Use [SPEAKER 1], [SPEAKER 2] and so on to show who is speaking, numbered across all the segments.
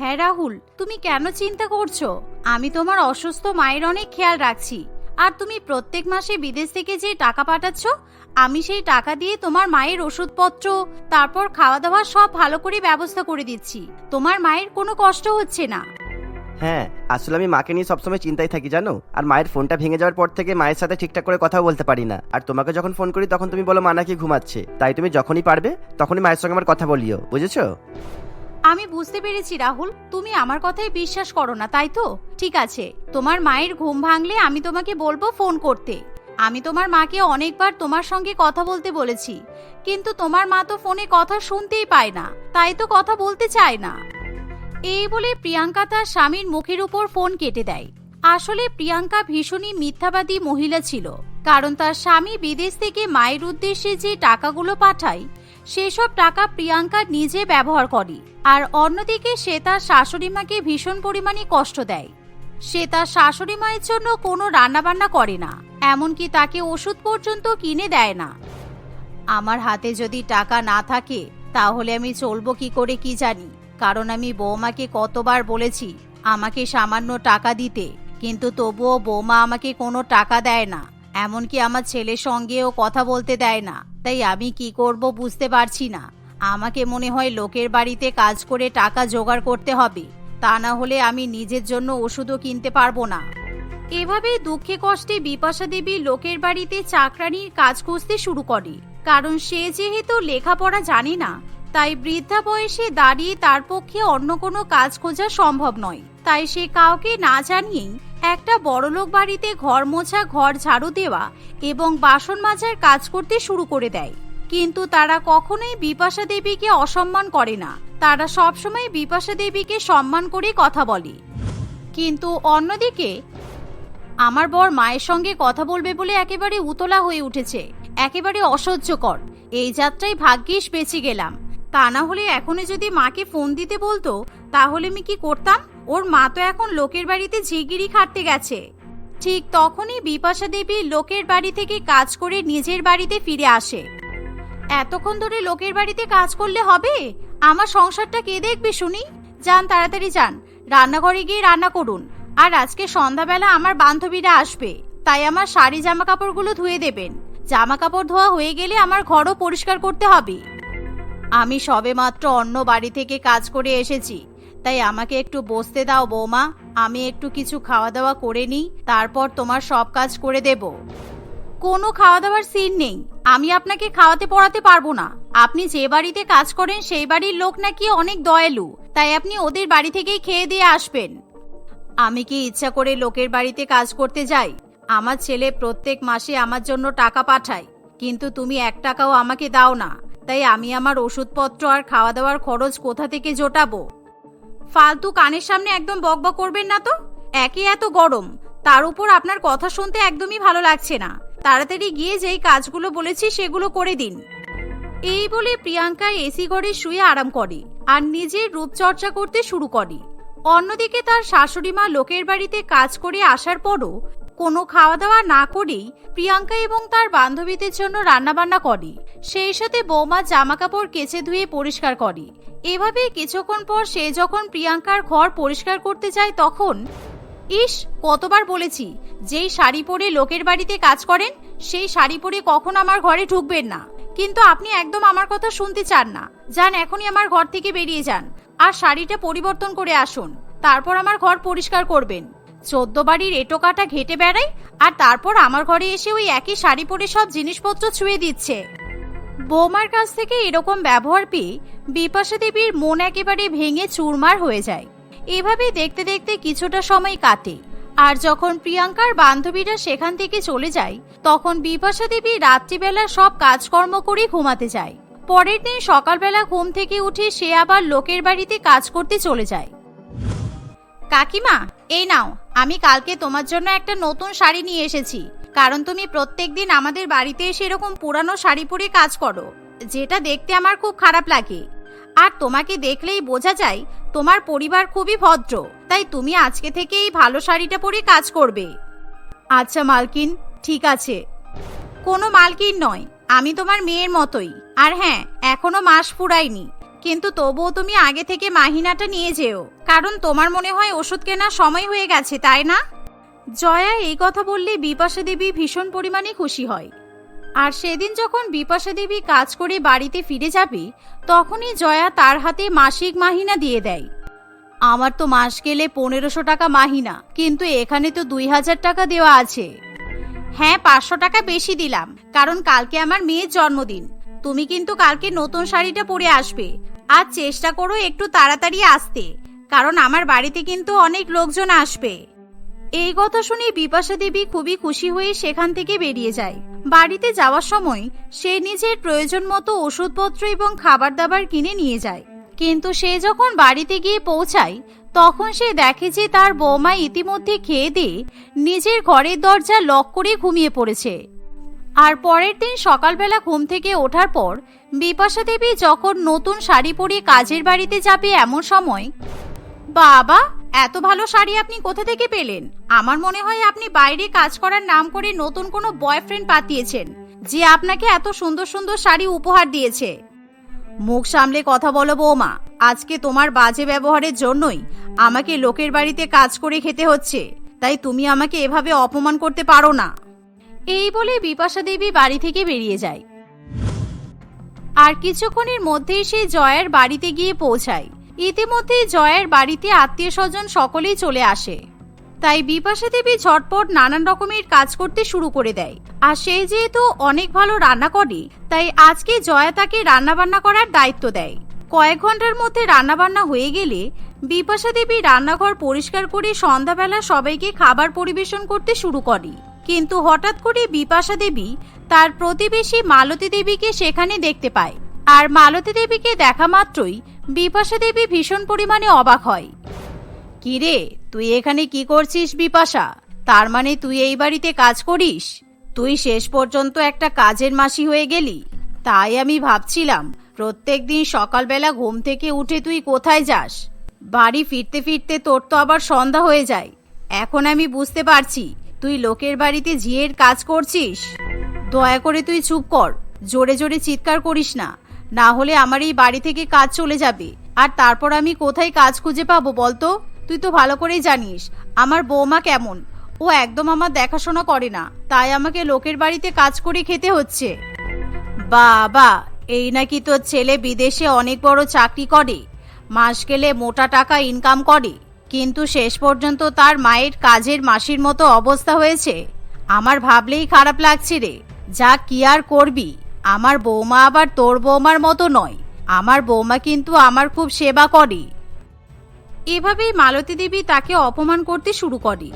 [SPEAKER 1] হ্যাঁ রাহুল, তুমি কেন চিন্তা করছ? আমি তোমার অসুস্থ মায়ের অনেক খেয়াল রাখছি। আর তুমি প্রত্যেক মাসে বিদেশ থেকে যে টাকা পাঠাচ্ছ, আমি সেই টাকা দিয়ে তোমার মায়ের ওষুধপত্র, তারপর খাওয়া দাওয়া সব ভালো করে ব্যবস্থা করে দিচ্ছি। তোমার মায়ের কোনো কষ্ট হচ্ছে না।
[SPEAKER 2] হ্যাঁ আসলে আমি মাকে নিয়ে সবসময় চিন্তায় থাকি, জানো? আর মায়ের ফোনটা ভেঙে যাওয়ার পর থেকে মায়ের সাথে ঠিকঠাক করে কথা বলতে পারি না। আর তোমাকে যখন ফোন করি, তখন তুমি বলো, মা নাকি ঘুমাচ্ছে। তাই তুমি যখনই পারবে, তখনই মায়ের সঙ্গে আমার কথা বলিও, বুঝেছ?
[SPEAKER 1] আমি বুঝতে পেরেছি, রাহুল। তুমি আমার কথায় বিশ্বাস করো না, তাই তো? ঠিক আছে, তোমার মায়ের ঘুম ভাঙলে আমি তোমাকে বলব ফোন করতে। আমি তোমার মাকে অনেকবার তোমার সঙ্গে কথা বলতে বলেছি, কিন্তু তোমার মা তো ফোনে কথা শুনতেই পায় না, তাই তো কথা বলতে চায় না। এই বলে প্রিয়াঙ্কা তার স্বামীর মুখের উপর ফোন কেটে দেয়। আসলে প্রিয়াঙ্কা ভীষণই মিথ্যাবাদী মহিলা ছিল, কারণ তার স্বামী বিদেশ থেকে মায়ের উদ্দেশ্যে যে টাকাগুলো পাঠায় সেসব টাকা প্রিয়াঙ্কা নিজে ব্যবহার করে। আর অন্যদিকে সে তার শাশুড়ি মাকে ভীষণ পরিমাণে কষ্ট দেয়। সে তার শাশুড়ি মায়ের জন্য কোনো রান্নাবান্না করে না, এমনকি তাকে ওষুধ পর্যন্ত কিনে দেয় না। আমার হাতে যদি টাকা না থাকে, তাহলে আমি চলবো কি করে কি জানি। কারণ আমি বৌমাকে কতবার বলেছি আমাকে সামান্য টাকা দিতে, কিন্তু তবুও বৌমা আমাকে কোনো টাকা দেয় না, এমনকি আমার ছেলের সঙ্গেও কথা বলতে দেয় না। তাই আমি কি করব বুঝতে পারছি না। আমাকে মনে হয় লোকের বাড়িতে কাজ করে টাকা জোগাড় করতে হবে। তা না হলে আমি নিজের জন্য ওষুধও কিনতে পারব না। এভাবে দুঃখে কষ্টে বিপাশা দেবী লোকের বাড়িতে চাকরানির কাজ খুঁজতে শুরু করে। কারণ সে যেহেতু লেখাপড়া জানে না, তাই বৃদ্ধা বয়সে দাঁড়িয়ে তার পক্ষে অন্য কোনো কাজ খোঁজা সম্ভব নয়। তাই সে কাউকে না জানিয়েই একটা বড়লোক বাড়িতে ঘর মোছা, ঘর ঝাড়ু দেওয়া এবং বাসন মাজার কাজ করতে শুরু করে দেয়। কিন্তু তারা কখনোই বিপাশা দেবীকে অসম্মান করে না। তারা সবসময় বিপাশা দেবীকে সম্মান করে কথা বলে। কিন্তু অন্যদিকে, আমার বর মায়ের সঙ্গে কথা বলবে বলে একেবারে উতলা হয়ে উঠেছে। একেবারে অসহ্যকর। এই যাত্রায় ভাগ্যিস বেঁচে গেলাম। তা না হলে এখনই যদি মাকে ফোন দিতে বলতো, তাহলে আমি কি করতাম? ওর মা তো এখন লোকের বাড়িতে ঝিগিরি খাটতে গেছে। ঠিক তখনই বিপাশা দেবী লোকের বাড়ি থেকে কাজ করে নিজের বাড়িতে ফিরে আসে। এতক্ষণ ধরে লোকের বাড়িতে কাজ করলে হবে? আমার সংসারটা কে দেখবে শুনি? যান, তাড়াতাড়ি যান। রান্নাঘরে গিয়ে রান্না করুন। আর আজকে সন্ধ্যাবেলা আমার বান্ধবীরা আসবে। তাই আমার শাড়ি জামা কাপড়গুলো ধুয়ে দেবেন। জামা কাপড় ধোয়া হয়ে গেলে আমার ঘরও পরিষ্কার করতে হবে। আমি সবেমাত্র অন্য বাড়ি থেকে কাজ করে এসেছি। তাই আমাকে একটু বসতে দাও, বৌমা। আমি একটু কিছু খাওয়া দাওয়া করে নিই, তারপর তোমার সব কাজ করে দেব। কোনো খাওয়া দাওয়ার সিন নেই। আমি আপনাকে খাওয়াতে পড়াতে পারব না। আপনি যে বাড়িতে কাজ করেন, সেই বাড়ির লোক নাকি অনেক দয়ালু। তাই আপনি ওদের বাড়ি থেকেই খেয়ে দিয়ে আসবেন। আমি কি ইচ্ছা করে লোকের বাড়িতে কাজ করতে যাই? আমার ছেলে প্রত্যেক মাসে আমার জন্য টাকা পাঠায়। কিন্তু তুমি এক টাকাও আমাকে দাও না। তাই আমি আমার ওষুধপত্র আর খাওয়া দাওয়ার খরচ কোথা থেকে জোটাবো? ফালতু কানের সামনে একদম বকবক করবেন না তো? একে এত গরম, তার উপর আপনার কথা শুনতে একদমই ভালো লাগছে না। তাড়াতাড়ি গিয়ে যেই কাজগুলো বলেছি সেগুলো করে দিন। এই বলে প্রিয়াঙ্কা এসি ঘরে শুয়ে আরাম করে আর নিজের রূপচর্চা করতে শুরু করে। অন্যদিকে তার শাশুড়ি মা লোকের বাড়িতে কাজ করে আসার পরও কোনো খাওয়া দাওয়া না করেই প্রিয়াঙ্কা এবং তার বান্ধবীদের জন্য রান্নাবান্না করে। সেই সাথে বৌমা জামা কাপড় কেচে ধুয়ে পরিষ্কার করে। এভাবে কিছুক্ষণ পর সে যখন প্রিয়াঙ্কার ঘর পরিষ্কার করতে যায় তখন, ইস, কতবার বলেছি, যেই শাড়ি পরে লোকের বাড়িতে কাজ করেন, সেই শাড়ি পরে কখন আমার ঘরে ঢুকবেন না। কিন্তু আপনি একদম আমার কথা শুনতে চান না। যান, এখনই আমার ঘর থেকে বেরিয়ে যান। আর শাড়িটা পরিবর্তন করে আসুন। তারপর আমার ঘর পরিষ্কার করবেন। চোদ্দ বাড়ির এটো কাটা ঘেটে বেড়ায় আর তারপর আমার ঘরে এসে ওই একই শাড়ি পরে সব জিনিসপত্র ছুঁয়ে দিচ্ছে। বৌমার কাছ থেকে এরকম ব্যবহার পেয়ে বিপাশা দেবীর মন একেবারে ভেঙে চুরমার হয়ে যায়। এভাবে দেখতে দেখতে কিছুটা সময় কাটে, আর যখন প্রিয়াঙ্কার বান্ধবীরা সেখান থেকে চলে যায়, তখন বিপাশা দেবী রাত্রিবেলা সব কাজকর্ম করে ঘুমাতে যায়। পরের দিন সকালবেলা ঘুম থেকে উঠে সে আবার লোকের বাড়িতে কাজ করতে চলে যায়। কাকিমা, এই নাও আমি কালকে তোমার জন্য একটা নতুন শাড়ি নিয়ে এসেছি। কারণ তুমি প্রত্যেক দিন আমাদের বাড়িতে এসে এরকম পুরানো শাড়ি পরে কাজ করো। যেটা দেখতে আমার খুব খারাপ লাগে। আর তোমাকে দেখলেই বোঝা যায়, তোমার পরিবার খুবই ভদ্র। তাই তুমি আজকে থেকে এই ভালো শাড়িটা পরে কাজ করবে। আচ্ছা মালকিন, ঠিক আছে। কোনো মালকিন নয়, আমি তোমার মেয়ের মতোই। আর হ্যাঁ এখনও মাস ফুরাইনি কিন্তু তবুও তুমি আগে থেকে মাহিনাটা নিয়ে যেও। কারণ তোমার মনে হয় ওষুধ কেনার সময় হয়ে গেছে, তাই না? জয়া এই কথা বললে বিপাশা দেবী ভীষণ পরিমাণে খুশি হয়। আর সেদিন যখন বিপাশা দেবী কাজ করে বাড়িতে ফিরে যাবে, তখনই জয়া তার হাতে মাসিক মাহিনা দিয়ে দেয়। আমার তো মাস গেলে পনেরোশো টাকা মাহিনা, কিন্তু এখানে তো দুই হাজার টাকা দেওয়া আছে। হ্যাঁ পাঁচশো টাকা বেশি দিলাম, কারণ কালকে আমার মেয়ের জন্মদিন। তুমি কিন্তু কালকে নতুন শাড়িটা পরে আসবে আর চেষ্টা করো একটু তাড়াতাড়ি আসতে, কারণ আমার বাড়িতে কিন্তু অনেক লোকজন আসবে। এই কথা শুনে বিপাশা দেবী খুবই খুশি হয়ে সেখান থেকে বেরিয়ে যায়। বাড়িতে যাওয়ার সময় সে নিজের প্রয়োজন মতো ওষুধপত্র এবং খাবার দাবার কিনে নিয়ে যায়। কিন্তু সে যখন বাড়িতে গিয়ে পৌঁছায়, তখন সে দেখে যে তার বৌমা ইতিমধ্যে খেয়ে দিয়ে নিজের ঘরের দরজা লক করে ঘুমিয়ে পড়েছে। আর পরের দিন সকালবেলা ঘুম থেকে ওঠার পর বিপাশা দেবী যখন নতুন শাড়ি পরে কাজের বাড়িতে যাবে এমন সময়, বাবা, এত ভালো শাড়ি আপনি কোথা থেকে পেলেন? আমার মনে হয় আপনি বাইরে কাজ করার নাম করে নতুন কোনো বয়ফ্রেন্ড পাতিয়েছেন যে আপনাকে এত সুন্দর সুন্দর শাড়ি উপহার দিয়েছে। মুখ সামলে কথা বলো বৌমা, আজকে তোমার বাজে ব্যবহারের জন্যই আমাকে লোকের বাড়িতে কাজ করে খেতে হচ্ছে, তাই তুমি আমাকে এভাবে অপমান করতে পারো না। এই বলে বিপাশা দেবী বাড়ি থেকে বেরিয়ে যায়। আর কিছুক্ষণের মধ্যেই সে জয়ের বাড়িতে গিয়ে পৌঁছায়। ইতিমধ্যে জয়ের বাড়িতে আত্মীয় স্বজন সকলেই চলে আসে। তাই বিপাশা দেবী ঝটপট নানান রকমের কাজ করতে শুরু করে দেয়। আর সে যেহেতু অনেক ভালো রান্না করে, তাই আজকে জয়া তাকে রান্নাবান্না করার দায়িত্ব দেয়। কয়েক ঘণ্টার মধ্যে রান্নাবান্না হয়ে গেলে বিপাশা দেবী রান্নাঘর পরিষ্কার করে সন্ধ্যাবেলা সবাইকে খাবার পরিবেশন করতে শুরু করে। কিন্তু হঠাৎ করে বিপাশা দেবী তার প্রতিবেশী মালতী দেবীকে সেখানে দেখতে পায়। আর মালতী দেবীকে দেখা মাত্রই বিপাশা দেবী ভীষণ পরিমাণে অবাক হয়। কিরে, তুই এখানে কি করছিস বিপাশা? তার মানে তুই এই বাড়িতে কাজ করিস? তুই শেষ পর্যন্ত একটা কাজের মাসি হয়ে গেলি। তাই আমি ভাবছিলাম, প্রত্যেক দিন সকালবেলা ঘুম থেকে উঠে তুই কোথায় যাস? বাড়ি ফিরতে ফিরতে তোর তো আবার সন্ধ্যা হয়ে যায়। এখন আমি বুঝতে পারছি তুই লোকের বাড়িতে ঝিয়ের কাজ করছিস? দয়া করে তুই চুপ কর। জোরে জোরে চিৎকার করিস না। না হলে আমার এই বাড়ি থেকে কাজ চলে যাবে। আর তারপর আমি কোথায় কাজ খুঁজে পাবো বলতো? তুই তো ভালো করেই জানিস, আমার বৌমা কেমন? ও একদম আমার দেখাশোনা করে না, তাই আমাকে লোকের বাড়িতে কাজ করে খেতে হচ্ছে। বাবা, এই নাকি তোর ছেলে বিদেশে অনেক বড় চাকরি করে। মাস গেলে মোটা টাকা ইনকাম করে। কিন্তু শেষ পর্যন্ত তার মায়ের কাজের মাসির মতো অবস্থা হয়েছে। আমার ভাবলেই খারাপ লাগছে রে। যা কি আর করবি? আমার বৌমা আবার তোর বৌমার মতো নয়। আমার বৌমা কিন্তু আমার খুব সেবা করে। এভাবেই মালতী দেবী তাকে অপমান করতে শুরু করে।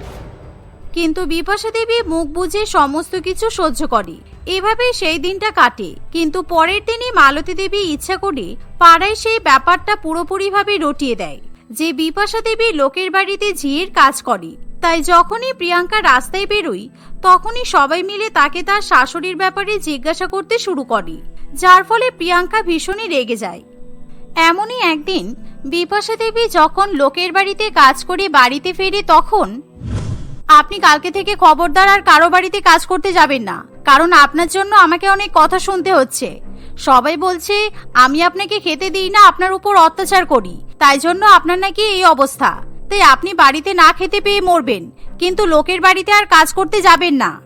[SPEAKER 1] কিন্তু বিপাশা দেবী মুখ বুঝে সমস্ত কিছু সহ্য করে। এভাবেই সেই দিনটা কাটে। কিন্তু পরের দিনই মালতী দেবী ইচ্ছা করে পাড়ায় সেই ব্যাপারটা পুরোপুরিভাবে রটিয়ে দেয়। যে বিপাশা দেবী লোকের বাড়িতে ঝিয়ের কাজ করে। তাই যখনই প্রিয়াঙ্কা রাস্তায় বেরোই তখনই সবাই মিলে তাকে তার শাশুড়ির ব্যাপারে জিজ্ঞাসা করতে শুরু করে, যার ফলে প্রিয়াঙ্কা ভীষণই রেগে যায়। এমনই একদিন বিপাশা দেবী যখন লোকের বাড়িতে কাজ করে বাড়িতে ফেরে তখন, আপনি কালকে থেকে খবরদার আর কারও বাড়িতে কাজ করতে যাবেন না, কারণ আপনার জন্য আমাকে অনেক কথা শুনতে হচ্ছে। সবাই বলছে, আমি আপনাকে খেতে দিই না, আপনার উপর অত্যাচার করি। তাই জন্য আপনার নাকি এই অবস্থা। তাই আপনি বাড়িতে না খেতে পেয়ে মরবেন, কিন্তু লোকের বাড়িতে আর কাজ করতে যাবেন না।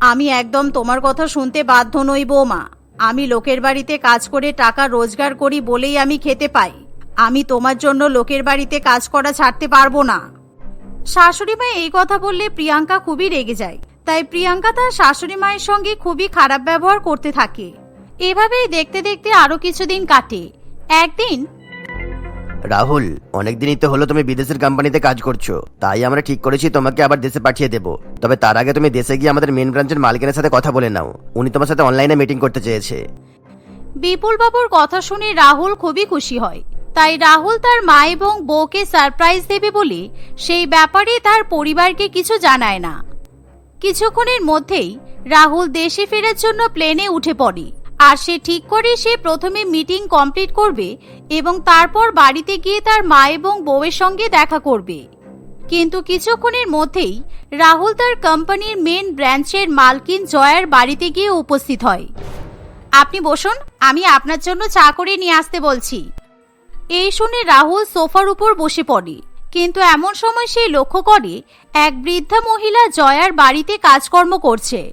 [SPEAKER 1] আমি একদম তোমার কথা শুনতে বাধ্য নই, বৌমা। আমি লোকের বাড়িতে কাজ করে টাকা রোজগার করি বলেই আমি খেতে পাই। আমি তোমার জন্য লোকের বাড়িতে কাজ করা ছাড়তে পারব না। শাশুড়ি মা এই কথা বললে প্রিয়াঙ্কা খুবই রেগে যায়। তাই প্রিয়াঙ্কা তার শাশুড়ি মায়ের সঙ্গে খুবই খারাপ ব্যবহার করতে থাকে। এভাবেই দেখতে দেখতে আরও কিছুদিন কাটে। একদিন
[SPEAKER 2] রাহুল অনেকদিনই তো হলো তুমি বিদেশের কোম্পানিতে কাজ করছ। তাই আমরা ঠিক করেছি তোমাকে আবার দেশে পাঠিয়ে দেবো। তবে তার আগে তুমি দেশে গিয়ে আমাদের মেন ব্রাঞ্চের মালিকের সাথে কথা বলে নাও। উনি তোমার সাথে অনলাইনে মিটিং করতে চেয়েছে।
[SPEAKER 1] বিপুল বাবুর কথা শুনে রাহুল খুবই খুশি হয়। তাই রাহুল তার মা এবং বউকে সারপ্রাইজ দেবে বলে সেই ব্যাপারে তার পরিবারকে কিছু জানায় না। কিছুক্ষণের মধ্যেই রাহুল দেশে ফেরার জন্য প্লেনে উঠে পড়ে। আর সে ঠিক করে সে প্রথমে মিটিং কমপ্লিট করবে এবং তারপর বাড়িতে গিয়ে তার মা এবং বউয়ের সঙ্গে দেখা করবে। কিন্তু কিছুক্ষণের মধ্যেই রাহুল তার কোম্পানির মেন ব্রাঞ্চের মালকিন জয়ার বাড়িতে গিয়ে উপস্থিত হয়। আপনি বসুন, আমি আপনার জন্য চা করে নিয়ে আসতে বলছি। এই শুনে রাহুল সোফার উপর বসে পড়ে। কিন্তু এমন সময় সে লক্ষ্য করে এক বৃদ্ধা মহিলা জয়ার বাড়িতে কাজকর্ম করছে।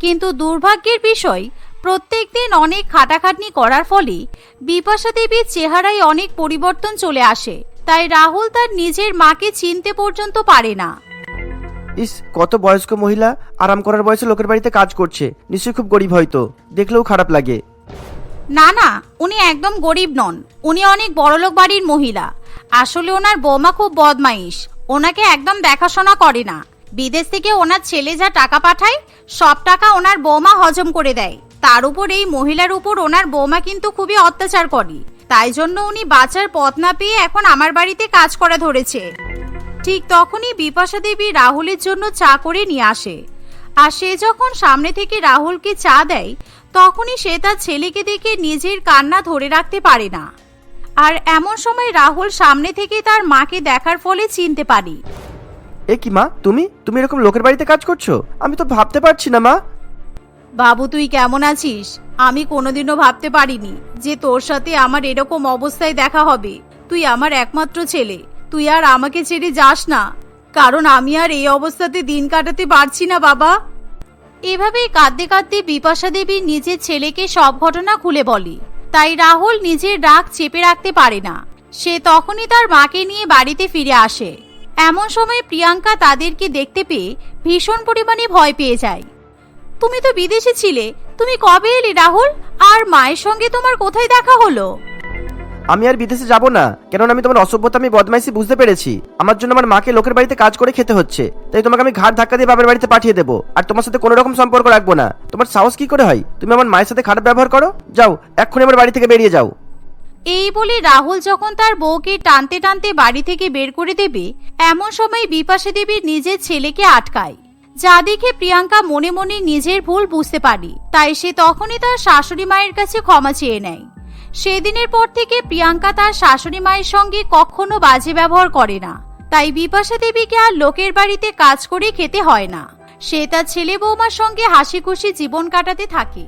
[SPEAKER 1] কিন্তু দুর্ভাগ্যের বিষয় প্রত্যেকদিন অনেক খাটাখাটনি করার ফলে বিপাশা দেবীর চেহারায় অনেক পরিবর্তন চলে আসে। তাই রাহুল তার নিজের মাকে চিনতে পর্যন্ত পারে না।
[SPEAKER 2] ইস কত বয়স্ক মহিলা আরাম করার বয়সে লোকের বাড়িতে কাজ করছে। নিশ্চয়ই খুব গরিব হয়তো। দেখলেও খারাপ লাগে।
[SPEAKER 1] না না উনি একদম গরিব নন। উনি অনেক বড়লোক বাড়ির মহিলা। আসলে ওনার বৌমা খুব বদমাইশ। ওনাকে একদম দেখাশোনা করে না। বিদেশ থেকে ওনার ছেলে যা টাকা পাঠায় সব টাকা ওনার বৌমা হজম করে দেয়। তার উপর এই মহিলার উপর ওনার বৌমা কিন্তু খুবই অত্যাচার করে। তাই জন্য উনি বাঁচার পথ না পেয়ে এখন আমার বাড়িতে কাজ করা ধরেছে। ঠিক তখনই বিপাশা দেবী রাহুলের জন্য চা করে নিয়ে আসে। আর সে যখন সামনে থেকে রাহুলকে চা দেয়, তখনই সে তার ছেলেকে দেখে নিজের কান্না ধরে রাখতে পারে না। আর এমন সময় রাহুল সামনে থেকে তার মাকে দেখার ফলে চিনতে পারি।
[SPEAKER 2] এ কি মা, তুমি? তুমি এরকম লোকের বাড়িতে কাজ করছ? আমি তো ভাবতে পারছি না মা।
[SPEAKER 1] বাবু, তুই কেমন আছিস? আমি কোনোদিনও ভাবতে পারিনি যে তোর সাথে আমার এরকম অবস্থায় দেখা হবে। তুই আমার একমাত্র ছেলে। তুই আর আমাকে ছেড়ে যাস না। কারণ আমি আর এই অবস্থাতে দিন কাটাতে পারছি না, বাবা। এভাবেই কাঁদতে কাঁদতে বিপাশা দেবী নিজের ছেলেকে সব ঘটনা খুলে বলে। তাই রাহুল নিজের রাগ চেপে রাখতে পারে না। সে তখনই তার মাকে নিয়ে বাড়িতে ফিরে আসে। এমন সময় প্রিয়াঙ্কা তাদেরকে দেখতে পেয়ে ভীষণ পরিমাণে ভয় পেয়ে যায়। তুমি তো বিদেশে ছিলে। তুমি কবে এলে রাহুল? আর মায়ের সঙ্গে তোমার কোথায় দেখা হলো?
[SPEAKER 2] আমি আর বিদেশে যাব না। কেননা আমি তোমার অসভ্যতা আমি বদমাইশি বুঝতে পেরেছি। আমার জন্য আমার মাকে লোকের বাড়িতে কাজ করে খেতে হচ্ছে। তাই তোমাকে আমি ঘাট ধাক্কা দিয়ে বাবার বাড়িতে পাঠিয়ে দেবো। আর তোমার সাথে কোনো রকম সম্পর্ক রাখব না। তোমার সাহস কি করে হয়? তুমি আমার মায়ের সাথে খারাপ ব্যবহার করো? যাও এক্ষুনি আমার বাড়ি থেকে বেরিয়ে যাও।
[SPEAKER 1] এই বলে রাহুল যখন তার বউকে টানতে টানতে বাড়ি থেকে বের করে দেবে এমন সময় বিপাশা দেবী নিজের ছেলেকে আটকায়। যা দেখে প্রিয়াঙ্কা মনে মনে নিজের ভুল বুঝতে পারি তাই সে তখনই তার শাশুড়ি মায়ের কাছে ক্ষমা চেয়ে নেয়। সেদিনের পর থেকে প্রিয়াঙ্কা তার শাশুড়ি মায়ের সঙ্গে কখনো বাজে ব্যবহার করে না, তাই বিপাশা দেবীকে আর লোকের বাড়িতে কাজ করে খেতে হয় না। সে তার ছেলে বৌমার সঙ্গে হাসি খুশি জীবন কাটাতে থাকে।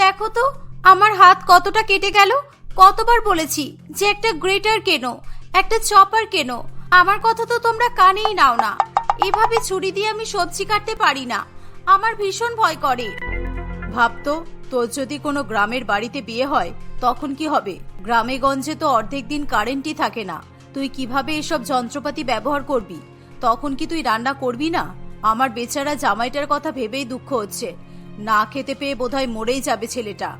[SPEAKER 1] দেখো তো, আমার হাত কতটা কেটে গেল। কতবার বলেছি যে একটা গ্রেটার কেনো, একটা চপার কেনো আমার কথা তো তোমরা কানেই নাও না। এভাবে ছুরি দিয়ে আমি সবজি কাটতে পারি না। আমার ভীষণ ভয় করে। ভাবতো তোর যদি কোনো গ্রামের বাড়িতে বিয়ে হয়, তখন কি হবে? গ্রামে গঞ্জে তো অর্ধেক দিন কারেন্টই থাকে না। তুই কীভাবে এসব যন্ত্রপাতি ব্যবহার করবি? তখন কি তুই রান্না করবি না? আমার বেচারা জামাইটার কথা ভেবেই দুঃখ হচ্ছে। না খেতে পেয়ে বোধহয় মরেই যাবে ছেলেটা।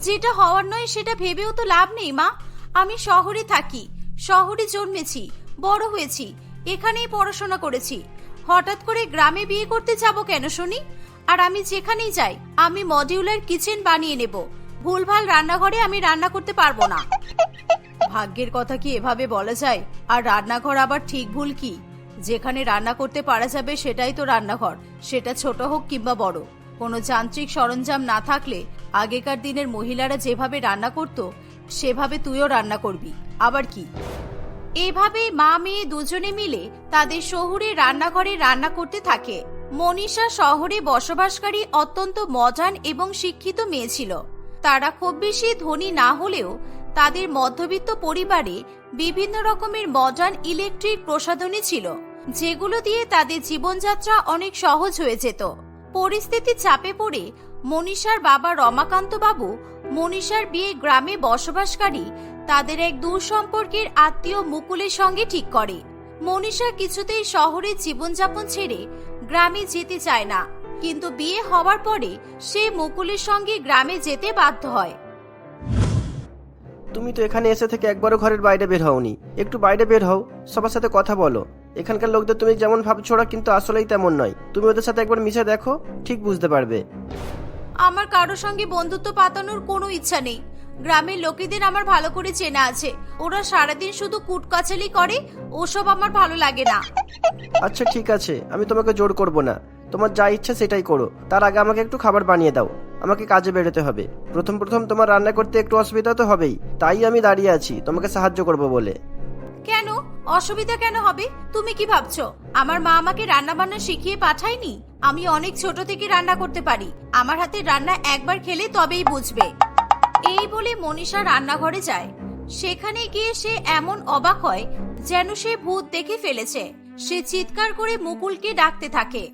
[SPEAKER 1] যেটা হওয়ার নয়, সেটা ভেবেও তো লাভ নেই, মা। আমি শহরে থাকি, শহরে জন্মেছি। বড় হয়েছি। এখানেই পড়াশোনা করেছি। হঠাৎ করে গ্রামে বিয়ে করতে যাব কেন, শুনি? আর আমি যেখানেই যাই, আমি মডিউলার কিচেন বানিয়ে নেব। ভুলভাল রান্নাঘরে আমি রান্না করতে পারব না। ভাগ্যের কথা কি এভাবে বলা যায়? আর রান্নাঘর আবার ঠিক ভুল কি? যেখানে রান্না করতে পারা যাবে সেটাই তো রান্নাঘর, সেটা ছোট হোক কিংবা বড়। কোনো যান্ত্রিক সরঞ্জাম না থাকলে আগেকার দিনের মহিলারা যেভাবে রান্না করত, সেভাবে তুইও রান্না করবি। আবার কি? এভাবে মা মেয়ে দুজনে মিলে তাদের শহুরে রান্নাঘরে রান্না করতে থাকে। মনীষা শহরে বসবাসকারী অত্যন্ত মজান এবং শিক্ষিত মেয়ে ছিল। তারা খুব বেশি ধনী না হলেও তাদের মধ্যবিত্ত পরিবারে বিভিন্ন রকমের মজান ইলেকট্রিক প্রসাধনী ছিল, যেগুলো দিয়ে তাদের জীবনযাত্রা অনেক সহজ হয়ে যেত। পরিস্থিতি চাপে পড়ে মনীষার বাবা রমাকান্ত বাবু মনীষার বিয়ে গ্রামে বসবাসকারী তাদের এক দূর সম্পর্কের আত্মীয় মুকুলের সঙ্গে ঠিক করে। মনীষা কিছুতেই শহরের জীবনযাপন ছেড়ে গ্রামে যেতে চায় না। কিন্তু বিয়ে হওয়ার পরে সে মুকুলের সঙ্গে গ্রামে যেতে বাধ্য হয়।
[SPEAKER 2] তুমি তো এখানে এসে থেকে একবারও ঘরের বাইরে বের হওনি। একটু বাইরে বের হও সবার সাথে কথা বলো। এখানকার লোকদের তুমি যেমন ভাবছ ওরা কিন্তু আসলেই তেমন নয়। তুমি ওদের সাথে একবার মিশে দেখো ঠিক বুঝতে পারবে।
[SPEAKER 1] আমার কারোর সঙ্গে বন্ধুত্ব পাতানোর কোনো ইচ্ছা নেই। গ্রামের লোকেদের আমার ভালো করে চেনা আছে। ওরা সারাদিন শুধু কুটকাচালি করে ওসব আমার ভালো লাগে না।
[SPEAKER 2] আচ্ছা ঠিক আছে। আমি তোমাকে জোর করব না। তোমার যা ইচ্ছা সেটাই করো। তার আগে আমাকে একটু খাবার বানিয়ে দাও। আমাকে কাজে বেরোতে হবে। প্রথম প্রথম তোমার রান্না করতে একটু অসুবিধা তো হবেই। তাই আমি দাঁড়িয়ে আছি। তোমাকে সাহায্য করব বলে।
[SPEAKER 1] কেন? অসুবিধা কেন হবে? তুমি কি ভাবছ? আমার মা আমাকে রান্না বান্না শিখিয়ে পাঠায়নি? আমি অনেক ছোট থেকে রান্না করতে পারি। আমার হাতের রান্না একবার খেলে তবেই বুঝবে। এই বলে মনীষা রান্নাঘরে যায়। সেখানে গিয়ে সে এমন অবাক হয় যেন সে ভূত দেখে ফেলেছে। সে চিৎকার করে মুকুলকে ডাকতে থাকে।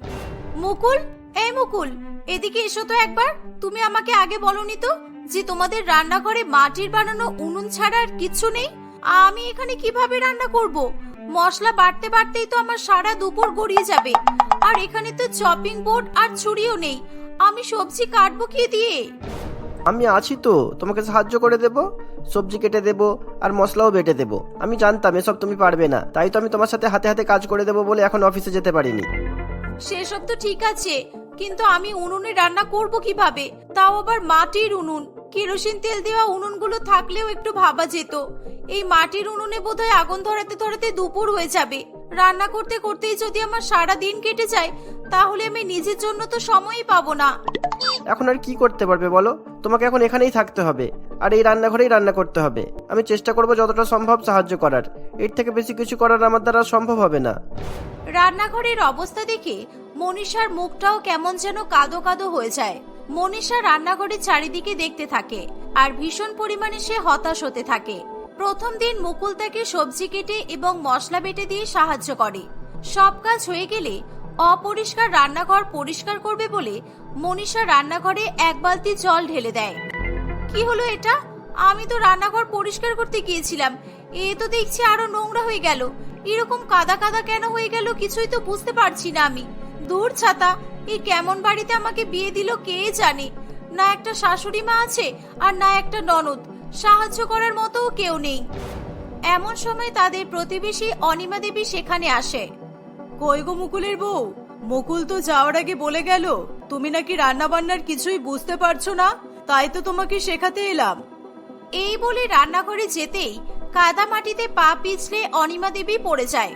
[SPEAKER 1] মুকুল? এই মুকুল, এদিকে এসো তো একবার। তুমি আমাকে আগে বলনি তো যে তোমাদের রান্নাঘরে মাটির বানানো উনুন ছাড়া আর কিচ্ছু নেই? আমি এখানে কীভাবে রান্না করব? মশলা বাড়তে বাড়তেই তো আমার সারা দুপুর গড়িয়ে যাবে। আর এখানে তো চপিং বোর্ড আর ছুরিও নেই। আমি সবজি কাটবো কি দিয়ে?
[SPEAKER 2] আমি আছি তো, তোমাকে সাহায্য করে দেব, সবজি কেটে দেব আর মশলাও বেটে দেব। আমি জানতাম এসব তুমি পারবে না, তাই তো আমি তোমার সাথে হাতে হাতে কাজ করে দেব বলে এখন অফিসে যেতে পারিনি।
[SPEAKER 1] সেসব তো ঠিক আছে কিন্তু আমি উনুনে রান্না করব কীভাবে? তাও আবার মাটির উনুন। কেরোসিন তেল দেওয়া উনুনগুলো থাকলেও একটু ভাবা যেত। এই মাটির উনুনে বোধহয় আগুন ধরাতে ধরাতে দুপুর হয়ে যাবে। রান্না করতে করতেই যদি আমার সারা দিন কেটে যায় তাহলে আমি নিজের জন্য তো সময়ই পাবো না।
[SPEAKER 2] এখন আর কি করতে পারবে বলো? তোমাকে এখন এখানেই থাকতে হবে। আর এই রান্নাঘরেই রান্না করতে হবে। আমি চেষ্টা করব যতটা সম্ভব সাহায্য করার। এর থেকে বেশি কিছু করার আমার দ্বারা সম্ভব হবে না।
[SPEAKER 1] রান্নাঘরের অবস্থা দেখে মনীষার মুখটাও কেমন যেন কাদো কাদো হয়ে যায়। মনীষা রান্নাঘরের চারিদিকে দেখতে থাকে, আর ভীষণ পরিমাণে সে হতাশ হতে থাকে। প্রথম দিন মুকুল তাকে সবজি কেটে এবং মশলা বেটে দিয়ে সাহায্য করে। সব কাজ হয়ে গেলে অপরিষ্কার রান্নাঘর পরিষ্কার করবে বলে মনীষা রান্নাঘরে এক বালতি জল ঢেলে দেয়। কি হলো এটা? আমি তো রান্নাঘর পরিষ্কার করতে গিয়েছিলাম। এ তো দেখছি আরও নোংরা হয়ে গেল। এরকম কাদা কাদা কেন হয়ে গেল কিছুই তো বুঝতে পারছি না আমি। দূর ছাতা। এই কেমন বাড়িতে আমাকে বিয়ে দিল কে জানে? না একটা শাশুড়ি মা আছে আর না একটা ননদ। সাহায্য করার মতো কেউ নেই। এমন সময় তাদের প্রতিবেশী অনিমা দেবী সেখানে আসে।
[SPEAKER 3] কই গো মুকুলের বউ? মুকুল তো যাওয়ার আগে বলে গেল, তুমি নাকি রান্না বান্নার কিছুই বুঝতে পারছ না? তাই তো তোমাকে শেখাতে এলাম।
[SPEAKER 1] এই বলে রান্নাঘরে যেতেই কাদা মাটিতে পা পিছলে অনিমা দেবী পড়ে যায়।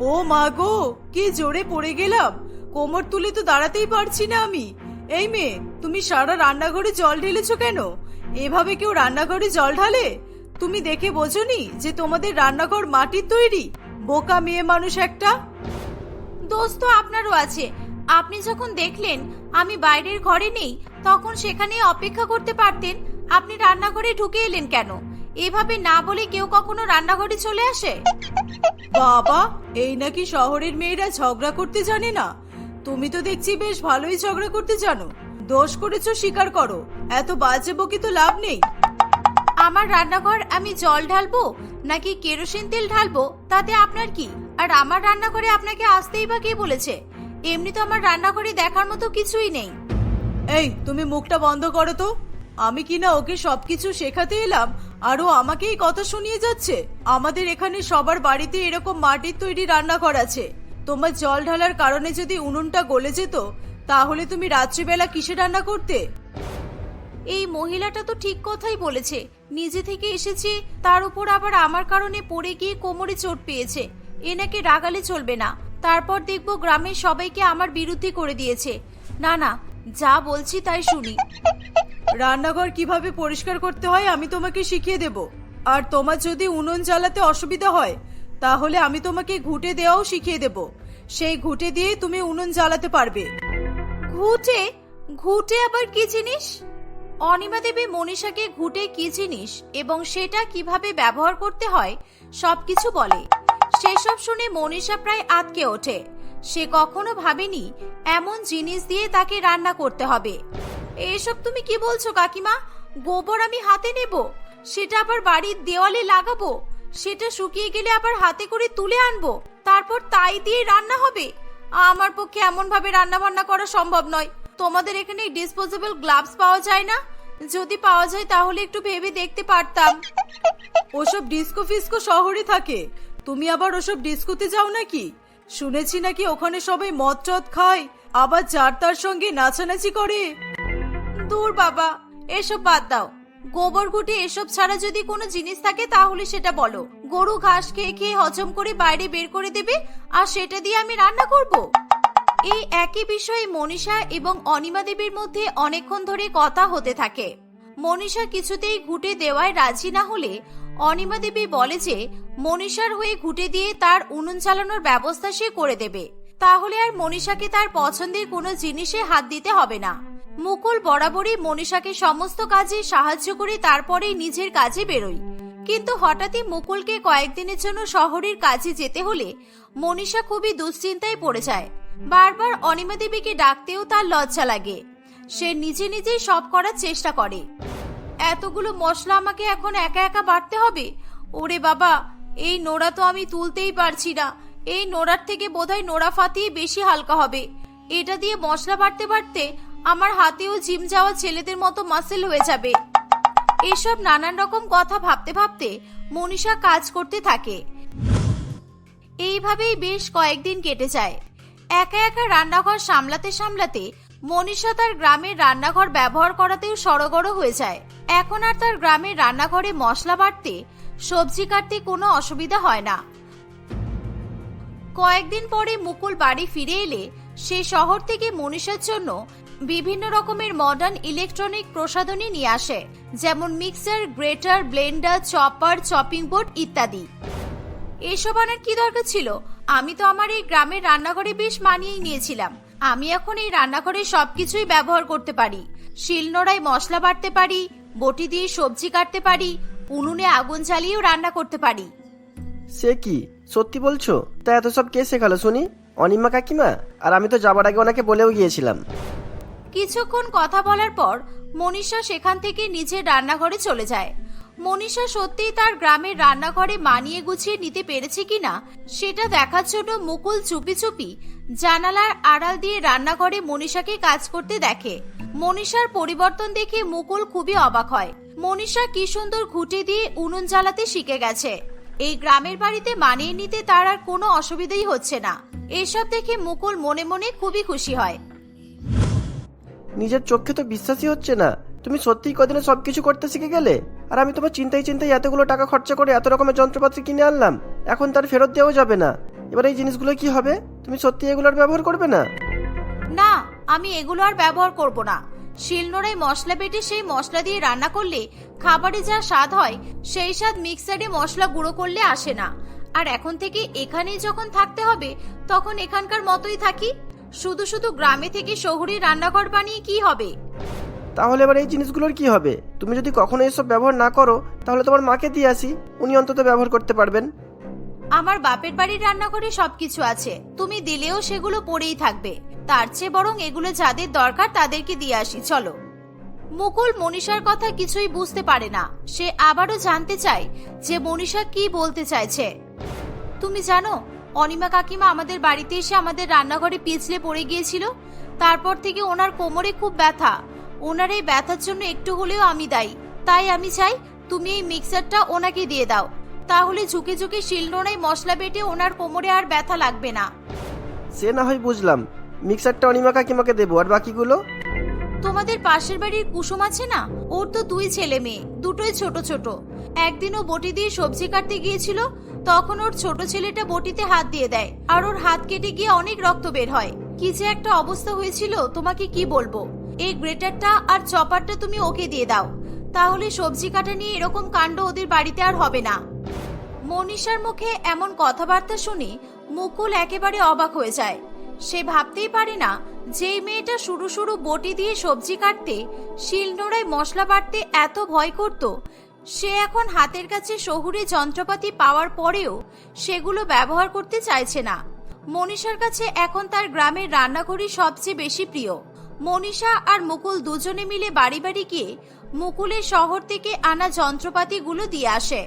[SPEAKER 3] ও মা গো, কি জোরে পড়ে গেলাম। কোমর তুলে তো দাঁড়াতেই পারছি না আমি। এই মেয়ে, তুমি সারা রান্নাঘরে জল ঢেলেছো কেন? এভাবে কেউ রান্নাঘরে জল ঢালে? তুমি দেখে বোঝনি যে তোমাদের রান্নাঘর মাটির তৈরি? বোকা মেয়ে মানুষ একটা।
[SPEAKER 1] দোষ তো আপনারও আছে। আপনি যখন দেখলেন আমি বাইরের ঘরে নেই, তখন সেখানে অপেক্ষা করতে পারতেন। আপনি রান্নাঘরে ঢুকে এলেন কেন? এভাবে না বলে কেউ কখনো রান্নাঘরে চলে আসে?
[SPEAKER 3] বাবা এই নাকি শহরের মেয়েরা ঝগড়া করতে জানে না? তুমি তো দেখছি বেশ ভালোই ঝগড়া করতে জানো। দোষ করেছ স্বীকার করো। এত বাজে বকি তো লাভ নেই।
[SPEAKER 1] আমার রান্নাঘর আমি জল ঢালবো নাকি কেরোসিন তেল ঢালবো? তাতে আপনার কি? আর আমার রান্নাঘরে আপনাকে আসতেই বা কে বলেছে? এমনি তো আমার রান্নাঘরে দেখার মতো কিছুই নেই।
[SPEAKER 3] এই তুমি মুখটা বন্ধ করো তো। আমি কিনা ওকে সবকিছু শেখাতে এলাম? আর ও আমাকেই কথা শুনিয়ে যাচ্ছে? আমাদের এখানে সবার বাড়িতে এরকম মাটির তৈরি রান্নাঘর আছে। তোমার জল ঢালার কারণে যদি উনুনটা গলে যেত, তাহলে তুমি রাত্রিবেলা কিসে রান্না করতে?
[SPEAKER 1] এই মহিলাটা তো ঠিক কথাই বলেছে। নিজে থেকে এসেছে, তার উপর আবার আমার কারণে পড়ে গিয়ে কোমরে চোট পেয়েছে। এনাকে রাগালে চলবে না। তারপর দেখব গ্রামের সবাইকে আমার বিরুদ্ধে করে দিয়েছে। না না যা বলছি তাই শুনি।
[SPEAKER 3] রান্নাঘর কীভাবে পরিষ্কার করতে হয় আমি তোমাকে শিখিয়ে দেব। আর তোমার যদি উনুন জ্বালাতে অসুবিধা হয় তাহলে আমি তোমাকে ঘুটে দেওয়াও শিখিয়ে দেব। সেই ঘুটে দিয়ে তুমি উনুন জ্বালাতে পারবে।
[SPEAKER 1] ঘুটে? ঘুটে আবার কি জিনিস? অনিমা দেবী মনীষাকে ঘুটে কি জিনিস এবং সেটা কীভাবে ব্যবহার করতে হয় সবকিছু বলে। সেসব শুনে মনীষা প্রায় আতকে ওঠে। সে কখনো ভাবেনি এমন জিনিস দিয়ে তাকে রান্না করতে হবে। এসব তুমি কি বলছো, কাকিমা? গোবর আমি হাতে নেব, সেটা আবার বাড়ির দেওয়ালে লাগাবো, সেটা শুকিয়ে গেলে আবার হাতে করে তুলে আনব, তারপর তাই দিয়ে রান্না হবে? আমার পক্ষে এমন ভাবে রান্না বান্না করা সম্ভব নয়। তোমাদের এখানে ডিসপোজেবল গ্লাভস পাওয়া যায় না? যদি পাওয়া যায় তাহলে একটু ভেবে দেখতে পারতাম।
[SPEAKER 3] ওসব ডিস্কো ফিস্কো শহরে থাকে। তুমি আবার ওসব ডিস্কোতে যাও নাকি? শুনেছি নাকি ওখানে সবাই মদ টদ খায়, আবার যার তার সঙ্গে নাচানাচি করে।
[SPEAKER 1] দূর বাবা, এসব বাদ দাও। গোবর ঘুটে এসব ছাড়া যদি কোনো জিনিস থাকে, তাহলে সেটা বলো। গরু ঘাস খেয়ে খেয়ে হজম করে বাইরে বের করে দেবে, আর সেটা দিয়ে আমি রান্না করব। এই একই বিষয়ে মনীষা এবং অনিমা দেবীর মধ্যে অনেকক্ষণ ধরে কথা হতে থাকে। মনীষা কিছুতেই ঘুটে দেওয়ায় রাজি না হলে অনিমা দেবী বলে যে, মনীষার হয়ে ঘুটে দিয়ে তার উনুন চালানোর ব্যবস্থা সে করে দেবে। তাহলে আর মনীষাকে তার পছন্দের কোনো জিনিসে হাত দিতে হবে না। মুকুল বরাবরই মনীষাকে সমস্ত কাজে সাহায্য করে তারপরেই নিজের কাজে বেরোয়। কিন্তু হঠাৎই মুকুলকে কয়েকদিনের জন্য শহরের কাজে যেতে হলে মনীষা খুবই দুশ্চিন্তায় পড়ে যায়। বারবার অনিমা দেবীকে ডাকতেও তার লজ্জা লাগে। সে নিজে নিজেই সব করার চেষ্টা করে। এতগুলো মশলা আমাকে এখন একা একা বাড়তে হবে? ওরে বাবা, এই নোড়া তো আমি তুলতেই পারছি না। এই নোড়ার থেকে বোধহয় নোড়া ফাতিয়ে বেশি হালকা হবে। এটা দিয়ে মশলা বাড়তে বাড়তে আমার হাতেও জিম যাওয়া ছেলেদের মতো মাসেল হয়ে যাবে। এসব নানান রকম কথা ভাবতে ভাবতে মনীষা কাজ করতে থাকে। এইভাবেই বেশ কয়েকদিন কেটে যায়। একা একা রান্নাঘর সামলাতে সামলাতে মনীষা তার গ্রামের রান্নাঘর ব্যবহার করাতেও সড়গড় হয়ে যায়। এখন আর তার গ্রামের রান্নাঘরে মশলা বাটতে সবজি কাটতে কোনো অসুবিধা হয় না। কয়েকদিন পরে মুকুল বাড়ি ফিরে এলে সে শহর থেকে মনীষার জন্য বিভিন্ন রকমের মডার্ন ইলেকট্রনিক প্রসাধনী নিয়ে আসে, যেমন mixer grater blender chopper chopping board ইত্যাদি। এসব আনার কি দরকার ছিল? আমি তো আমার এই গ্রামের রান্নাঘরে বেশ মানিয়েই নিয়েছিলাম। আমি এখন এই রান্নাঘরে সবকিছুই ব্যবহার করতে পারি। শিলনোড়ায় মশলা বাটতে পারি বটি দিয়ে সবজি কাটতে পারি উনুনে আগুন জ্বালিয়েও রান্না করতে পারি।
[SPEAKER 2] সে কি? সত্যি বলছো? তা এত সব কে শেখালো শুনি? অনিমা কাকিমা? আর আমি তো যাবার আগে ওনাকে বলেও গিয়েছিলাম।
[SPEAKER 1] কিছুক্ষণ কথা বলার পর মনীষা সেখান থেকে নিজের রান্নাঘরে চলে যায়। মনীষা সত্যিই তার গ্রামের রান্নাঘরে মানিয়ে গুছিয়ে নিতে পেরেছে কিনা, সেটা দেখার জন্য মুকুল চুপি চুপি জানালার আড়াল দিয়ে রান্নাঘরে মনীষাকে কাজ করতে দেখে। মনীষার পরিবর্তন দেখে মুকুল খুবই অবাক হয়। মনীষা কি সুন্দর ঘুটে দিয়ে উনুন জ্বালাতে শিখে গেছে। এই গ্রামের বাড়িতে মানিয়ে নিতে তার আর কোনো অসুবিধাই হচ্ছে না। এসব দেখে মুকুল মনে মনে খুবই খুশি হয়।
[SPEAKER 2] নিজের চোখে তো বিশ্বাসই হচ্ছে না। তুমি সত্যিই কদিনে সব কিছু করতে শিখে গেলে? আর আমি তোমার চিন্তায় চিন্তায় এতগুলো টাকা খরচা করে এত রকমের যন্ত্রপাতি কিনে আনলাম, এখন তার ফেরত দেওয়াও যাবে না। এবার এই জিনিসগুলো কি হবে? তুমি সত্যি এগুলোর ব্যবহার করবে না?
[SPEAKER 1] না, আমি এগুলো আর ব্যবহার করব না। শিলনোড়ায় মশলা বেটে সেই মশলা দিয়ে রান্না করলে খাবারে যা স্বাদ হয়, সেই স্বাদ মিক্সারে মশলা গুঁড়ো করলে আসে না। আর এখন থেকে এখানেই যখন থাকতে হবে, তখন এখানকার মতোই থাকি। শুধু শুধু গ্রামে থেকে শহরে রান্নাঘর বানিয়ে কি হবে?
[SPEAKER 2] তাহলে এবার এই জিনিসগুলোর কি হবে? তুমি যদি কখনো এসব ব্যবহার না করো, তাহলে তোমার মাকে দিয়ে আসি। উনি অন্তত ব্যবহার করতে পারবেন।
[SPEAKER 1] আমার বাপের বাড়ির রান্নাঘরে সবকিছু আছে। তুমি দিলেও সেগুলো পড়েই থাকবে। তার চেয়ে বরং এগুলো যাদের দরকার তাদেরকে দিয়ে আসি, চলো। মুকুল মনীষার কথা কিছুই বুঝতে পারে না। সে আবারও জানতে চায় যে মনীষা কি বলতে চাইছে। তুমি জানো, অনিমা কাকিমা আমাদের বাড়িতে এসে আমাদের রান্নাঘরে পিছলে পড়ে গিয়েছিল। তারপর থেকে ওনার কোমরে খুব ব্যথা। ওনার এই ব্যথার জন্য একটু হলেও আমি দায়ী। তাই আমি চাই তুমি এই মিক্সারটা ওনাকে দিয়ে দাও। তাহলে ঝুঁকে ঝুঁকে শিলনোড়ায় মশলা বেটে ওনার কোমরে আর ব্যথা লাগবে না।
[SPEAKER 2] সে না হয় বুঝলাম। মিক্সারটা অনিমা কাকিমাকে দেবো আর বাকিগুলো?
[SPEAKER 1] তোমাদের পাশের বাড়ির কুসুম আছে না? ওর তো দুই ছেলে মেয়ে দুটোই ছোট ছোট। একদিন ও বটি দিয়ে সবজি কাটতে গিয়েছিল তখন ওর ছোট ছেলেটা বটিতে হাত দিয়ে দেয় আর ওর হাত কেটে গিয়ে অনেক রক্ত বের হয়। কি যে একটা অবস্থা হয়েছিল তোমাকে কি বলব? এই গ্রেটারটা আর চপারটা তুমি ওকে দিয়ে দাও। তাহলে সবজি কাটা নিয়ে এরকম কাণ্ড ওদের বাড়িতে আর হবে না। মনীষার মুখে এমন কথাবার্তা শুনে মুকুল একেবারে অবাক হয়ে যায়। সে ভাবতেই পারে না, যেই মেয়েটা শুরু শুরু বটি দিয়ে সবজি কাটতে, শিলনোড়ায় মশলা বাটতে এত ভয় করত, সে এখন হাতের কাছে শহুরে যন্ত্রপাতি পাওয়ার পরেও সেগুলো ব্যবহার করতে চাইছে না। মনীষার কাছে এখন তার গ্রামের রান্নাঘরই সবচেয়ে বেশি প্রিয়। মনীষা আর মুকুল দুজনে মিলে বাড়ি বাড়ি গিয়ে মুকুলের শহর থেকে আনা যন্ত্রপাতিগুলো দিয়ে আসে।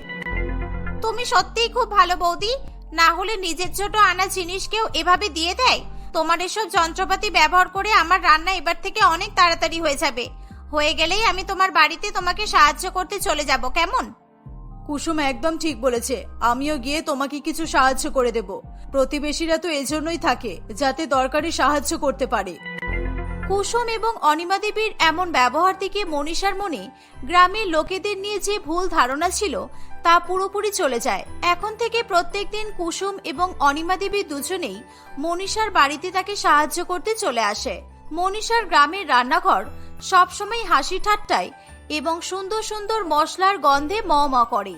[SPEAKER 1] তুমি সত্যিই খুব ভালো বৌদি। না হলে নিজের ছোট আনা জিনিস কেউ এভাবে দিয়ে দেয়? তোমার এসব যন্ত্রপাতি ব্যবহার করে আমার রান্না এবার থেকে অনেক তাড়াতাড়ি হয়ে যাবে। হয়ে গেলেই আমি তোমার বাড়িতে তোমাকে সাহায্য করতে চলে যাব, কেমন?
[SPEAKER 3] কুসুম একদম ঠিক বলেছে। আমিও গিয়ে তোমাকে কিছু সাহায্য করে দেব। প্রতিবেশীরা তো এজন্যই থাকে, যাতে দরকারি সাহায্য করতে পারে।
[SPEAKER 1] কুসুম এবং অনিমা দেবীর এমন ব্যবহার থেকে মনীষার মনে গ্রামের লোকেদের নিয়ে যে ভুল ধারণা ছিল তা পুরোপুরি চলে যায়। এখন থেকে প্রত্যেক দিন কুসুম এবং অনিমা দেবী দুজনেই মনীষার বাড়িতে তাকে সাহায্য করতে চলে আসে। মনীষার গ্রামের রান্নাঘর সবসময় হাসি ঠাট্টায় এবং সুন্দর সুন্দর মশলার গন্ধে ম করে।